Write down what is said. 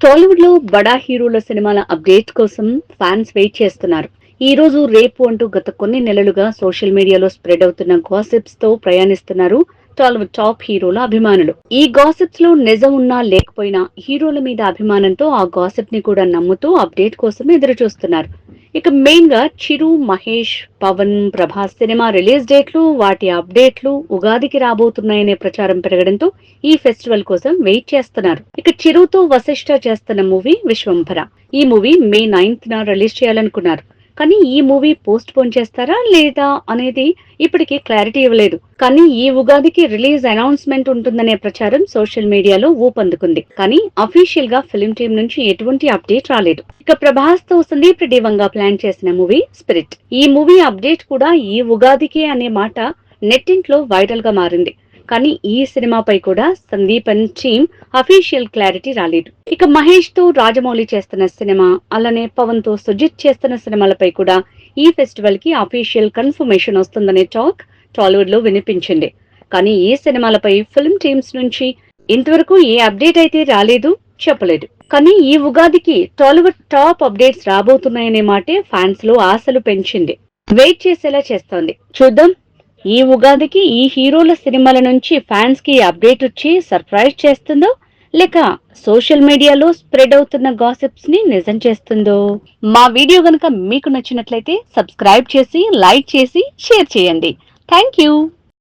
టాలీవుడ్లో బడా హీరోల సినిమాల అప్డేట్ కోసం ఫ్యాన్స్ వెయిట్ చేస్తున్నారు. ఈ రోజు రేపు అంటూ గత కొన్ని నెలలుగా సోషల్ మీడియాలో స్ప్రెడ్ అవుతున్న గాసిప్స్తో ప్రయాణిస్తున్నారు టాలీవుడ్ టాప్ హీరోల అభిమానులు. ఈ గాసిప్స్లో నిజం ఉన్నా లేకపోయినా హీరోల మీద అభిమానంతో ఆ గాసిప్ని కూడా నమ్ముతూ అప్డేట్ కోసం ఎదురు చూస్తున్నారు ఇక మెయిన్గా చిరు మహేష్ పవన్ ప్రభాస్ సినిమా రిలీజ్ డేట్లు వాటి అప్డేట్లు ఉగాదికి రాబోతున్నాయనే ప్రచారం పెరగడంతో ఈ ఫెస్టివల్ కోసం వెయిట్ చేస్తున్నారు. ఇక చిరుతో వశిష్ఠ చేస్తున్న మూవీ విశ్వంభర. ఈ మూవీ మే నైన్త్ న రిలీజ్ చేయాలనుకున్నారు. కానీ ఈ మూవీ పోస్ట్ పోన్ చేస్తారా లేదా అనేది ఇప్పటికీ క్లారిటీ ఇవ్వలేదు. కానీ ఈ ఉగాదికి రిలీజ్ అనౌన్స్మెంట్ ఉంటుందనే ప్రచారం సోషల్ మీడియాలో ఊపందుకుంది. కానీ అఫీషియల్గా ఫిల్మ్ టీం నుంచి ఎటువంటి అప్డేట్ రాలేదు. ఇక ప్రభాస్తో సందీప్ రెడ్డి ప్లాన్ చేసిన మూవీ స్పిరిట్. ఈ మూవీ అప్డేట్ కూడా ఈ ఉగాదికే అనే మాట నెట్టింట్లో వైరల్గా మారింది. కానీ ఈ సినిమాపై కూడా Sandeep and team official clarity రాలేదు. ఇక మహేష్తో రాజమౌళి చేస్తున్న సినిమా అలానే పవన్తో సుజిత్ చేస్తున్న సినిమాలపై కూడా ఈ ఫెస్టివల్కి అఫీషియల్ కన్ఫర్మేషన్ వస్తుందనే టాక్ టాలీవుడ్లో వినిపించింది. కానీ ఈ సినిమాలపై ఫిల్మ్ టీమ్స్ నుంచి ఇంతవరకు ఏ అప్డేట్ అయితే రాలేదు చెప్పలేదు. కానీ ఈ ఉగాదికి టాలీవుడ్ టాప్ అప్డేట్స్ రాబోతున్నాయనే మాటే ఫ్యాన్స్లో ఆశలు పెంచింది. వెయిట్ చేసేలా చేస్తోంది. చూద్దాం. ఈ ఉగాదికి ఈ హీరోల సినిమాల నుంచి ఫ్యాన్స్కి అప్డేట్ వచ్చి సర్ప్రైజ్ చేస్తుందో లేక సోషల్ మీడియాలో స్ప్రెడ్ అవుతున్న గాసిప్స్ని నిజం చేస్తుందో? మా వీడియో గనుక మీకు నచ్చినట్లయితే సబ్స్క్రైబ్ చేసి లైక్ చేసి షేర్ చేయండి. Thank you